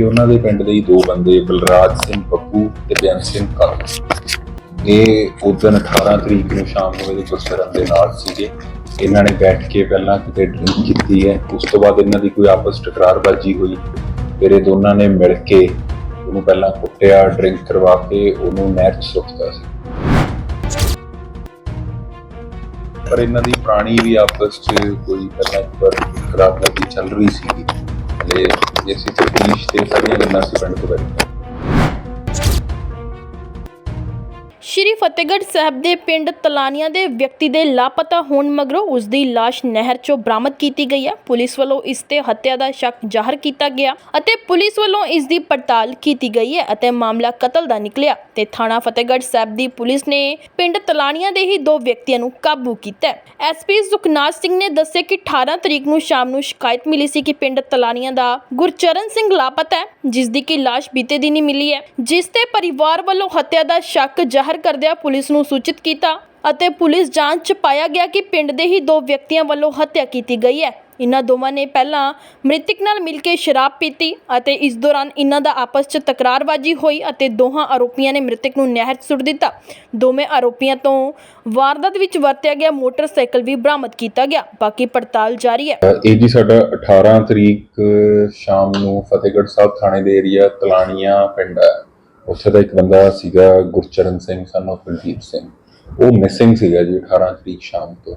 ਕਿ ਉਹਨਾਂ ਦੇ ਪਿੰਡ ਦੇ ਹੀ ਦੋ ਬੰਦੇ, ਬਲਰਾਜ ਸਿੰਘ ਬੱਬੂ ਤੇ ਬਿਆਨ ਸਿੰਘ ਕਾਲ। ਇਹ ਉਦੋਂ 18 ਤਰੀਕ ਨੂੰ ਸ਼ਾਮ ਨੂੰ ਇਹਦੇ ਗੁਰਸਰਨ ਦੇ ਨਾਲ ਸੀਗੇ। ਇਹਨਾਂ ਨੇ ਬੈਠ ਕੇ ਪਹਿਲਾਂ ਕਿਤੇ ਡਰਿੰਕ ਕੀਤੀ ਹੈ। ਉਸ ਤੋਂ ਬਾਅਦ ਇਹਨਾਂ ਦੀ ਕੋਈ ਆਪਸ ਟਕਰਾਰਬਾਜੀ ਹੋਈ। ਫਿਰ ਇਹ ਦੋਨਾਂ ਨੇ ਮਿਲ ਕੇ ਉਹਨੂੰ ਪਹਿਲਾਂ ਕੁੱਟਿਆ ਡਰਿੰਕ ਕਰਵਾ ਕੇ ਉਹਨੂੰ ਨਹਿਰ 'ਚ ਸੁੱਟਦਾ ਸੀ। ਪਰ ਇਹਨਾਂ ਦੀ ਪੁਰਾਣੀ ਵੀ ਆਪਸ 'ਚ ਕੋਈ ਪਹਿਲਾਂ ਇੱਕ ਵਾਰ ਖਰਾਬੀ ਚੱਲ ਰਹੀ ਸੀਗੀ। ਹਲੇ ਜੇ ਅਸੀਂ ਤਫਤੀਸ਼ ਤੇ ਸਾਰੀਆਂ ਗੱਲਾਂ ਸੀ ਸ਼੍ਰੀ ਫਤਿਹਗੜ੍ਹ ਸਾਹਿਬ ਦੇ ਪਿੰਡ ਤਲਾਨੀਆਂ ਦੇ ਵਿਅਕਤੀ ਦੇ ਲਾਪਤਾ ਹੋਣ ਮਗਰੋਂ ਉਸ ਦੀ ਲਾਸ਼ ਨਹਿਰ 'ਚੋਂ ਬਰਾਮਦ ਕੀਤੀ ਗਈ ਹੈ। ਪੁਲਿਸ ਵੱਲੋਂ ਇਸ ਤੇ ਹੱਤਿਆ ਦਾ ਸ਼ੱਕ ਜ਼ਾਹਰ ਕੀਤਾ ਗਿਆ ਅਤੇ ਪੁਲਿਸ ਵੱਲੋਂ ਇਸ ਦੀ ਪੜਤਾਲ ਕੀਤੀ ਗਈ ਹੈ ਅਤੇ ਮਾਮਲਾ ਕਤਲ ਦਾ ਨਿਕਲਿਆ। ਤੇ ਥਾਣਾ ਫਤਿਹਗੜ੍ਹ ਸਾਹਿਬ ਦੀ ਪੁਲਿਸ ਨੇ ਪਿੰਡ ਤਲਾਨੀਆਂ ਦੇ ਹੀ ਦੋ ਵਿਅਕਤੀਆਂ ਨੂੰ ਕਾਬੂ ਕੀਤਾ ਹੈ। ਐਸਪੀ ਸੁਖਨਾਜ ਸਿੰਘ ਨੇ ਦੱਸਿਆ ਕਿ 18 ਤਰੀਕ ਨੂੰ ਸ਼ਾਮ ਨੂੰ ਸ਼ਿਕਾਇਤ ਮਿਲੀ ਸੀ ਕਿ ਪਿੰਡ ਤਲਾਨੀਆਂ ਦਾ ਗੁਰਚਰਨ ਸਿੰਘ ਲਾਪਤਾ ਹੈ ਜਿਸ ਦੀ ਕਿ ਲਾਸ਼ ਬੀਤੇ ਦਿਨੀ ਮਿਲੀ ਹੈ। ਜਿਸ ਤੇ ਪਰਿਵਾਰ ਵੱਲੋਂ ਹੱਤਿਆ ਦਾ ਸ਼ੱਕ ਜ਼ਾਹਰ ਕਰਦਿਆਂ ਪੁਲਿਸ ਨੂੰ ਸੂਚਿਤ ਕੀਤਾ ਅਤੇ ਪੁਲਿਸ ਜਾਂਚ ਚ ਪਾਇਆ ਗਿਆ ਕਿ ਪਿੰਡ ਦੇ ਹੀ ਦੋ ਵਿਅਕਤੀਆਂ ਵੱਲੋਂ ਹੱਤਿਆ ਕੀਤੀ ਗਈ ਹੈ। ਇਨ੍ਹਾਂ ਦੋਵਾਂ ਨੇ ਪਹਿਲਾਂ ਮ੍ਰਿਤਕ ਨਾਲ ਮਿਲ ਕੇ ਸ਼ਰਾਬ ਪੀਤੀ ਅਤੇ ਇਸ ਦੌਰਾਨ ਇਨ੍ਹਾਂ ਦਾ ਆਪਸ 'ਚ ਤਕਰਾਰਬਾਜੀ ਹੋਈ ਅਤੇ ਦੋਹਾਂ ਆਰੋਪੀਆਂ ਨੇ ਮ੍ਰਿਤਕ ਨੂੰ ਨਹਿਰ 'ਚ ਸੁੱਟ ਦਿੱਤਾ। ਦੋਵੇਂ ਆਰੋਪੀਆਂ ਤੋਂ ਵਾਰਦਾਤ ਵਿੱਚ ਵਰਤਿਆ ਗਿਆ ਮੋਟਰਸਾਈਕਲ ਵੀ ਬਰਾਮਦ ਕੀਤਾ ਗਿਆ। ਬਾਕੀ ਪੜਤਾਲ ਜਾਰੀ ਹੈ। ਇਹ ਜੀ ਸਾਡਾ 18 ਤਰੀਕ ਸ਼ਾਮ ਨੂੰ ਫਤਿਹਗੜ੍ਹ ਸਾਹਿਬ ਥਾਣੇ ਦੇ ਏਰੀਆ ਤਲਾਣੀਆਂ ਪਿੰਡ ਹੈ। ਉੱਥੇ ਦਾ ਇੱਕ ਬੰਦਾ ਸੀਗਾ ਗੁਰਚਰਨ ਸਿੰਘ ਸਨ of ਕੁਲਦੀਪ ਸਿੰਘ। ਉਹ ਮਿਸਿੰਗ ਸੀਗਾ ਜੀ 18 ਤਰੀਕ ਸ਼ਾਮ ਤੋਂ।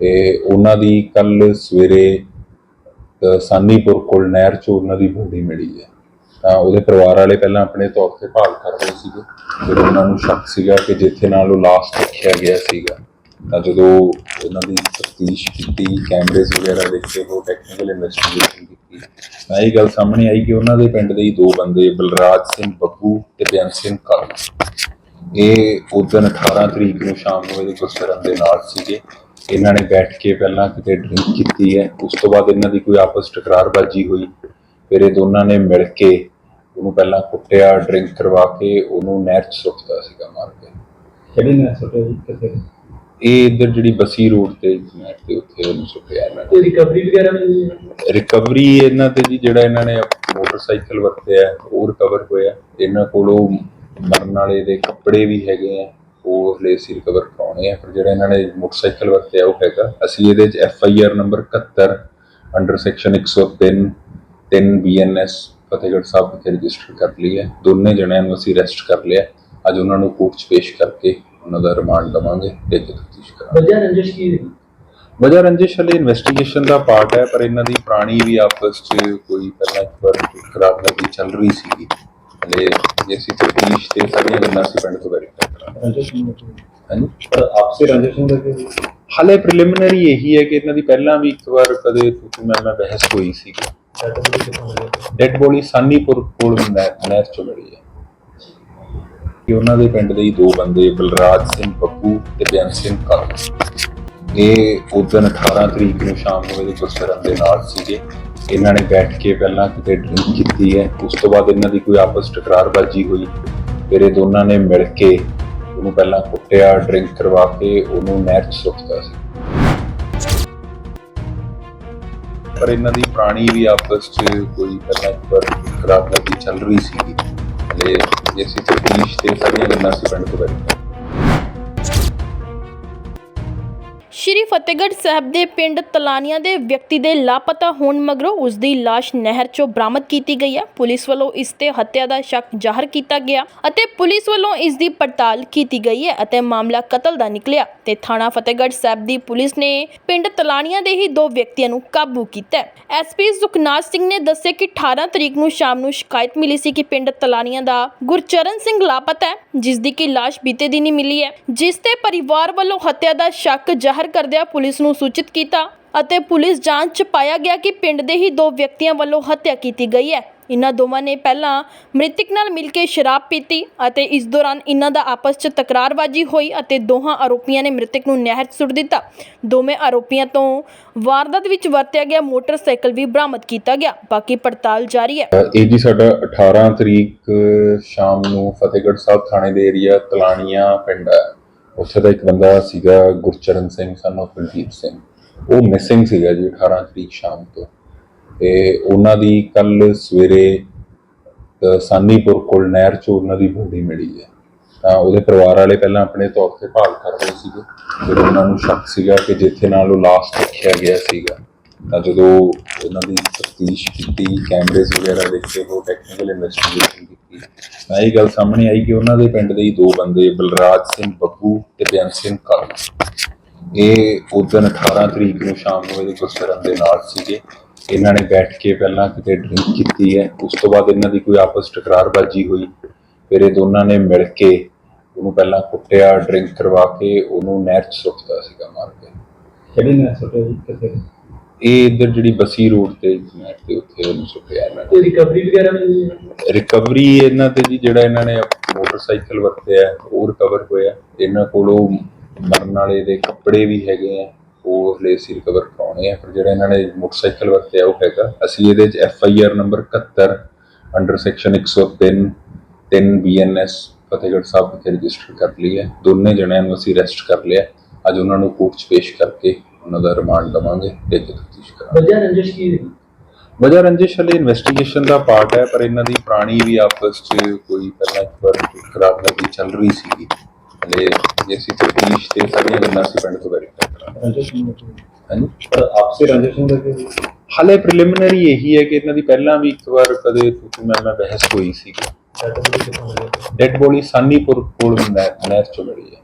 ਤੇ ਉਹਨਾਂ ਦੀ ਕੱਲ ਸਵੇਰੇ ਸਾਨੀਪੁਰ ਕੋਲ ਨਹਿਰ 'ਚ ਉਹਨਾਂ ਦੀ ਬੋਡੀ ਮਿਲੀ ਹੈ। ਤਾਂ ਉਹਦੇ ਪਰਿਵਾਰ ਵਾਲੇ ਪਹਿਲਾਂ ਆਪਣੇ ਤੌਰ ਤੇ ਭਾਲ ਕਰ ਰਹੇ ਸੀਗੇ। ਜਦੋਂ ਉਹਨਾਂ ਨੂੰ ਸ਼ੱਕ ਸੀਗਾ ਕਿ ਜਿੱਥੇ ਨਾਲ ਉਹ ਲਾਸਟ ਰੱਖਿਆ ਗਿਆ ਸੀਗਾ, ਤਾਂ ਜਦੋਂ ਉਹਨਾਂ ਦੀ ਤਫਤੀਸ਼ ਕੀਤੀ, ਕੈਮਰੇਜ਼ ਵਗੈਰਾ ਦੇਖੇ ਉਹ ਟੈਕਨੀਕਲ ਇਨਵੈਸਟੀਗੇਸ਼ਨ ਕੀਤੀ ਇਹ ਗੱਲ ਸਾਹਮਣੇ ਆਈ ਕਿ ਉਹਨਾਂ ਦੇ ਪਿੰਡ ਦੇ ਹੀ ਦੋ ਬੰਦੇ, ਬਲਰਾਜ ਸਿੰਘ ਬੱਬੂ ਤੇ ਬਿਆਨ ਸਿੰਘ ਕਾਲ। ਇਹ ਉਦੋਂ 18 ਤਰੀਕ ਨੂੰ ਸ਼ਾਮ ਨੂੰ ਇਹਦੇ ਗੁਰਸਰਨ ਦੇ ਨਾਲ ਸੀਗੇ। ਇਹਨਾਂ ਨੇ ਬੈਠ ਕੇ ਪਹਿਲਾਂ ਕਿਤੇ ਡਰਿੰਕ ਕੀਤੀ ਹੈ। ਉਸ ਤੋਂ ਬਾਅਦ ਇਹਨਾਂ ਦੀ ਕੋਈ ਆਪਸ ਟਕਰਾਰਬਾਜੀ ਹੋਈ। ਫਿਰ ਇਹ ਦੋਨਾਂ ਨੇ ਮਿਲ ਕੇ ਉਹਨੂੰ ਪਹਿਲਾਂ ਕੁੱਟਿਆ ਡਰਿੰਕ ਕਰਵਾ ਕੇ ਉਹਨੂੰ ਨਹਿਰ 'ਚ ਸੁੱਟਦਾ ਸੀਗਾ ਮਾਰ ਕੇ। ਕਿਹੜੀ ਨੇ ਸੁਟਿਆ ਜੀ? ਕਿੱਥੇ? ਇਹ ਇੱਧਰ ਜਿਹੜੀ ਬਸੀ ਰੋਡ ਤੇ ਨਹਿਰ ਤੇ ਉੱਥੇ ਉਹਨੂੰ ਸੁੱਟਿਆ ਇਹਨਾਂ ਨੇ। ਤੇ ਰਿਕਵਰੀ ਵਗੈਰਾ ਮਿਲੀ ਹੈ? ਰਿਕਵਰੀ ਇਹਨਾਂ ਤੇ ਜੀ ਜਿਹੜਾ ਇਹਨਾਂ ਨੇ ਮੋਟਰਸਾਈਕਲ ਵਰਤਿਆ ਉਹ ਰਿਕਵਰ ਹੋਇਆ। ਇਹਨਾਂ ਕੋਲੋਂ ਮਰਨ ਵਾਲੇ ਦੇ ਕੱਪੜੇ ਵੀ ਹੈਗੇ ਆ ਉਹ ਹਲੇ ਅਸੀਂ ਰਿਕਵਰ ਕਰਾਉਣੇ ਆ। ਪਰ ਜਿਹੜਾ ਇਹਨਾਂ ਨੇ ਮੋਟਰਸਾਈਕਲ ਵਰਤਿਆ ਉਹ ਹੈਗਾ। ਅਸੀਂ ਇਹਦੇ ਚ F I R number 71 under section 103 3 BNS Fatehgarh Sahib ਵਿਖੇ ਰਜਿਸਟਰ ਕਰ ਲਈ ਹੈ। ਦੋਨੇ ਜਣਿਆਂ ਨੂੰ ਅਸੀਂ ਅਰੈਸਟ ਕਰ ਲਿਆ। ਅੱਜ ਉਹਨਾਂ ਨੂੰ ਕੋਰਟ 'ਚ ਪੇਸ਼ ਕਰਕੇ ਉਹਨਾਂ ਦਾ ਰਿਮਾਂਡ ਲਵਾਂਗੇ ਤੇ ਤਫਤੀਸ਼ ਕਰਾਂਗੇ। ਵਜ੍ਹਾ ਰੰਜਿਸ਼ ਕੀ ਹੈ ਵਜ੍ਹਾ ਰੰਜਿਸ਼ ਹਲੇ ਇਨਵੈਸਟੀਗੇਸ਼ਨ ਦਾ ਪਾਰਟ ਹੈ ਪਰ ਇਹਨਾਂ ਦੀ ਪੁਰਾਣੀ ਵੀ ਆਪਸ 'ਚ ਕੋਈ ਪਹਿਲਾਂ ਇੱਕ ਵਾਰ ਖਰਾਬੀ ਚੱਲ ਰਹੀ ਸੀਗੀ। ਹਲੇ ਜੇ ਅਸੀਂ ਤਫਤੀਸ਼ ਤੇ ਸਾਰੀਆਂ ਗੱਲਾਂ ਸੀ ਪਿੰਡ ਤੋਂ ਵੈਰੀਫਾਈ ਕਰਾਂਗੇ। ਰੰਜਿਸ਼ ਹਾਂਜੀ? ਪਰ ਆਪਸੇ ਰੰਜਿਸ਼ ਨਹੀਂ ਲੱਗੇ ਹਲੇ ਪ੍ਰੀਲਿਮਿਨਰੀ ਇਹੀ ਹੈ ਕਿ ਇਹਨਾਂ ਦੀ ਪਹਿਲਾਂ ਵੀ ਇੱਕ ਵਾਰ ਕਦੇ ਤੂੰ ਮੈਂ ਮੈਂ ਬਹਿਸ ਹੋਈ ਮਿਲਿਆ ਡੈਡ ਬੋਡੀ ਸਾਨੀਪੁਰ ਕੋਲ ਨਹਿਰ ਚੋਂ ਮਿਲੀ ਹੈ। ਕਿ ਉਹਨਾਂ ਦੇ ਪਿੰਡ ਦੇ ਹੀ ਦੋ ਬੰਦੇ, ਬਲਰਾਜ ਸਿੰਘ ਬੱਬੂ ਤੇ ਬਿਆਨ ਸਿੰਘ ਕਾਲ। ਇਹ ਉਦੋਂ 18 ਤਰੀਕ ਨੂੰ ਸ਼ਾਮ ਨੂੰ ਇਹਦੇ ਗੁਰਸਰਨ ਦੇ ਨਾਲ ਸੀਗੇ। ਇਹਨਾਂ ਨੇ ਬੈਠ ਕੇ ਪਹਿਲਾਂ ਕਿਤੇ ਡਰਿੰਕ ਕੀਤੀ ਹੈ। ਉਸ ਤੋਂ ਬਾਅਦ ਇਹਨਾਂ ਦੀ ਕੋਈ ਆਪਸ ਟਕਰਾਰਬਾਜੀ ਹੋਈ। ਫਿਰ ਇਹ ਦੋਨਾਂ ਨੇ ਮਿਲ ਕੇ ਉਹਨੂੰ ਪਹਿਲਾਂ ਕੁੱਟਿਆ ਡਰਿੰਕ ਕਰਵਾ ਕੇ ਉਹਨੂੰ ਨਹਿਰ 'ਚ ਸੁੱਟਦਾ ਸੀ। ਪਰ ਇਹਨਾਂ ਦੀ ਪੁਰਾਣੀ ਵੀ ਆਪਸ 'ਚ ਕੋਈ ਪਹਿਲਾਂ ਇੱਕ ਵਾਰ ਚੱਲ ਰਹੀ ਸੀਗੀ। ਹਲੇ ਜੇ ਅਸੀਂ ਤਫਤੀਸ਼ ਤੇ ਸਾਰੀਆਂ ਗੱਲਾਂ ਸੀ ਸ਼੍ਰੀ ਫਤਿਹਗੜ੍ਹ ਸਾਹਿਬ ਦੇ ਪਿੰਡ ਤਲਾਨੀਆਂ ਦੇ ਵਿਅਕਤੀ ਦੇ ਲਾਪਤਾ ਹੋਣ ਮਗਰੋਂ ਉਸ ਦੀ ਲਾਸ਼ ਨਹਿਰ 'ਚੋਂ ਬਰਾਮਦ ਕੀਤੀ ਗਈ ਹੈ। ਪੁਲਿਸ ਵੱਲੋਂ ਇਸ ਤੇ ਹੱਤਿਆ ਦਾ ਸ਼ੱਕ ਜ਼ਾਹਰ ਕੀਤਾ ਗਿਆ ਅਤੇ ਪੁਲਿਸ ਵੱਲੋਂ ਇਸ ਦੀ ਪੜਤਾਲ ਕੀਤੀ ਗਈ ਹੈ ਅਤੇ ਮਾਮਲਾ ਕਤਲ ਦਾ ਨਿਕਲਿਆ। ਤੇ ਥਾਣਾ ਫਤਿਹਗੜ੍ਹ ਸਾਹਿਬ ਦੀ ਪੁਲਿਸ ਨੇ ਪਿੰਡ ਤਲਾਨੀਆਂ ਦੇ ਹੀ ਦੋ ਵਿਅਕਤੀਆਂ ਨੂੰ ਕਾਬੂ ਕੀਤਾ ਹੈ। ਐਸਪੀ ਸੁਖਨਾਜ ਸਿੰਘ ਨੇ ਦੱਸਿਆ ਕਿ 18 ਤਰੀਕ ਨੂੰ ਸ਼ਾਮ ਨੂੰ ਸ਼ਿਕਾਇਤ ਮਿਲੀ ਸੀ ਕਿ ਪਿੰਡ ਤਲਾਨੀਆਂ ਦਾ ਗੁਰਚਰਨ ਸਿੰਘ ਲਾਪਤਾ ਹੈ ਜਿਸ ਦੀ ਕਿ ਲਾਸ਼ ਬੀਤੇ ਦਿਨੀ ਮਿਲੀ ਹੈ। ਜਿਸ ਤੇ ਪਰਿਵਾਰ ਵੱਲੋਂ ਹੱਤਿਆ ਦਾ ਸ਼ੱਕ ਜ਼ਾਹਰ ਕਰਦਿਆਂ ਪੁਲਿਸ ਨੂੰ ਸੂਚਿਤ ਕੀਤਾ ਅਤੇ ਪੁਲਿਸ ਜਾਂਚ ਚ ਪਾਇਆ ਗਿਆ ਕਿ ਪਿੰਡ ਦੇ ਹੀ ਦੋ ਵਿਅਕਤੀਆਂ ਵੱਲੋਂ ਹੱਤਿਆ ਕੀਤੀ ਗਈ ਹੈ। ਇਨ੍ਹਾਂ ਦੋਵਾਂ ਨੇ ਪਹਿਲਾਂ ਮ੍ਰਿਤਕ ਨਾਲ ਮਿਲ ਕੇ ਸ਼ਰਾਬ ਪੀਤੀ ਅਤੇ ਇਸ ਦੌਰਾਨ ਇਨ੍ਹਾਂ ਦਾ ਆਪਸ 'ਚ ਤਕਰਾਰਬਾਜੀ ਹੋਈ ਅਤੇ ਦੋਹਾਂ ਆਰੋਪੀਆਂ ਨੇ ਮ੍ਰਿਤਕ ਨੂੰ ਨਹਿਰ 'ਚ ਸੁੱਟ ਦਿੱਤਾ। ਦੋਵੇਂ ਆਰੋਪੀਆਂ ਤੋਂ ਵਾਰਦਾਤ ਵਿੱਚ ਵਰਤਿਆ ਗਿਆ ਮੋਟਰਸਾਈਕਲ ਵੀ ਬਰਾਮਦ ਕੀਤਾ ਗਿਆ। ਬਾਕੀ ਪੜਤਾਲ ਜਾਰੀ ਹੈ। ਇਹ ਜੀ ਸਾਡਾ 18 ਤਰੀਕ ਸ਼ਾਮ ਨੂੰ ਫਤਿਹਗੜ੍ਹ ਸਾਹਿਬ ਥਾਣੇ ਦੇ ਏਰੀਆ ਤਲਾਣੀਆਂ ਪਿੰਡ ਹੈ। ਉੱਥੇ ਦਾ ਇੱਕ ਬੰਦਾ ਸੀਗਾ ਗੁਰਚਰਨ ਸਿੰਘ ਸਨ of ਕੁਲਦੀਪ ਸਿੰਘ। ਉਹ ਮਿਸਿੰਗ ਸੀਗਾ ਜੀ 18 ਤਰੀਕ ਸ਼ਾਮ ਤੋਂ। ਤੇ ਉਹਨਾਂ ਦੀ ਕੱਲ ਸਵੇਰੇ ਸਾਨੀਪੁਰ ਕੋਲ ਨਹਿਰ 'ਚੋਂ ਉਹਨਾਂ ਦੀ ਬੋਡੀ ਮਿਲੀ ਹੈ। ਤਾਂ ਉਹਦੇ ਪਰਿਵਾਰ ਵਾਲੇ ਪਹਿਲਾਂ ਆਪਣੇ ਤੌਰ ਤੇ ਭਾਲ ਕਰ ਰਹੇ ਸੀਗੇ। ਫਿਰ ਉਹਨਾਂ ਨੂੰ ਸ਼ੱਕ ਸੀਗਾ ਕਿ ਜਿੱਥੇ ਨਾਲ ਉਹ ਲਾਸਟ ਰੱਖਿਆ ਗਿਆ ਸੀਗਾ। ਤਾਂ ਜਦੋਂ ਉਹਨਾਂ ਦੀ ਤਫਤੀਸ਼ ਕੀਤੀ ਕੈਮਰੇਜ਼ ਵਗੈਰਾ ਦੇਖੇ ਉਹ ਟੈਕਨੀਕਲ ਇਨਵੈਸਟੀਗੇਸ਼ਨ ਕੀਤੀ, ਤਾਂ ਇਹ ਗੱਲ ਸਾਹਮਣੇ ਆਈ ਕਿ ਉਹਨਾਂ ਦੇ ਪਿੰਡ ਦੇ ਹੀ ਦੋ ਬੰਦੇ, ਬਲਰਾਜ ਸਿੰਘ ਬੱਬੂ ਤੇ ਬਿਆਨ ਸਿੰਘ ਕਾਲੂ। ਇਹ ਉਦੋਂ 18 ਤਰੀਕ ਨੂੰ ਸ਼ਾਮ ਨੂੰ ਇਹਦੇ ਗੁਰਸਰਨ ਦੇ ਨਾਲ ਸੀਗੇ। ਇਹਨਾਂ ਨੇ ਬੈਠ ਕੇ ਪਹਿਲਾਂ ਕਿਤੇ ਡਰਿੰਕ ਕੀਤੀ ਹੈ। ਉਸ ਤੋਂ ਬਾਅਦ ਇਹਨਾਂ ਦੀ ਕੋਈ ਆਪਸ ਟਕਰਾਰਬਾਜੀ ਹੋਈ। ਫਿਰ ਇਹ ਦੋਨਾਂ ਨੇ ਮਿਲ ਕੇ ਉਹਨੂੰ ਪਹਿਲਾਂ ਕੁੱਟਿਆ ਡਰਿੰਕ ਕਰਵਾ ਕੇ ਉਹਨੂੰ ਨਹਿਰ 'ਚ ਸੁੱਟਦਾ ਸੀਗਾ ਮਾਰ ਕੇ। ਕਿਹੜੀ ਨਹਿਰ ਸੁਟਿਆ ਜੀ? ਕਿੱਥੇ? ਇਹ ਇੱਧਰ ਜਿਹੜੀ ਬਸੀ ਰੋਡ ਤੇ ਨਹਿਰ ਤੇ ਉੱਥੇ ਉਹਨੂੰ ਸੁੱਟਿਆ ਇਹਨਾਂ ਨੇ। ਤੇ ਰਿਕਵਰੀ ਵਗੈਰਾ ਮਿਲੀ ਹੈ? ਰਿਕਵਰੀ ਇਹਨਾਂ ਤੇ ਜੀ ਜਿਹੜਾ ਇਹਨਾਂ ਨੇ ਮੋਟਰਸਾਈਕਲ ਵਰਤਿਆ ਉਹ ਰਿਕਵਰ ਹੋਇਆ। ਇਹਨਾਂ ਕੋਲੋਂ ਮਰਨ ਵਾਲੇ ਦੇ ਕੱਪੜੇ ਵੀ ਹੈਗੇ ਆ ਉਹ ਹਲੇ ਅਸੀਂ ਰਿਕਵਰ ਕਰਾਉਣੇ ਆ। ਪਰ ਜਿਹੜਾ ਇਹਨਾਂ ਨੇ ਮੋਟਰਸਾਈਕਲ ਵਰਤਿਆ ਉਹ ਹੈਗਾ। ਅਸੀਂ ਇਹਦੇ ਚ F I R number 71 under section 103 3 BNS Fatehgarh Sahib ਵਿਖੇ ਰਜਿਸਟਰ ਕਰ ਲਈ ਹੈ। ਦੋਨੇ ਜਣਿਆਂ ਨੂੰ ਅਸੀਂ ਅਰੈਸਟ ਕਰ ਲਿਆ। ਅੱਜ ਉਹਨਾਂ ਨੂੰ ਕੋਰਟ 'ਚ ਪੇਸ਼ ਕਰਕੇ ਉਹਨਾਂ ਦਾ ਰਿਮਾਂਡ ਲਵਾਂਗੇ ਤੇ ਤਫਤੀਸ਼ ਕਰਾਂਗੇ। ਵਜ੍ਹਾ ਰੰਜਿਸ਼ ਕੀ ਹੈ ਵਜ੍ਹਾ ਰੰਜਿਸ਼ ਹਲੇ ਇਨਵੈਸਟੀਗੇਸ਼ਨ ਦਾ ਪਾਰਟ ਹੈ ਪਰ ਇਹਨਾਂ ਦੀ ਪੁਰਾਣੀ ਵੀ ਆਪਸ 'ਚ ਕੋਈ ਪਹਿਲਾਂ ਇੱਕ ਵਾਰ ਖਰਾਬ ਲੱਗੀ ਚੱਲ ਰਹੀ ਸੀਗੀ। ਹਲੇ ਜੇ ਅਸੀਂ ਤਫਤੀਸ਼ ਤੇ ਸਾਰੀਆਂ ਗੱਲਾਂ ਅਸੀਂ ਪਿੰਡ ਤੋਂ ਵੈਰੀਫਾਈ ਕਰਾਂਗੇ। ਰੰਜਿਸ਼ ਹਾਂਜੀ? ਪਰ ਆਪਸੇ ਰੰਜਿਸ਼ ਨੂੰ ਲੱਗੀ ਹੋਈ ਹੈ। ਹਲੇ ਪ੍ਰੀਲਿਮਿਨਰੀ ਇਹੀ ਹੈ ਕਿ ਇਹਨਾਂ ਦੀ ਪਹਿਲਾਂ ਵੀ ਇੱਕ ਵਾਰ ਕਦੇ ਤੂੰ ਮੈਂ ਮੈਂ ਬਹਿਸ ਹੋਈ ਮਿਲਿਆ? ਡੈਡ ਬੋਡੀ ਸਾਨੀਪੁਰ ਕੋਲ ਨਹਿਰ ਚੋਂ ਮਿਲੀ ਹੈ।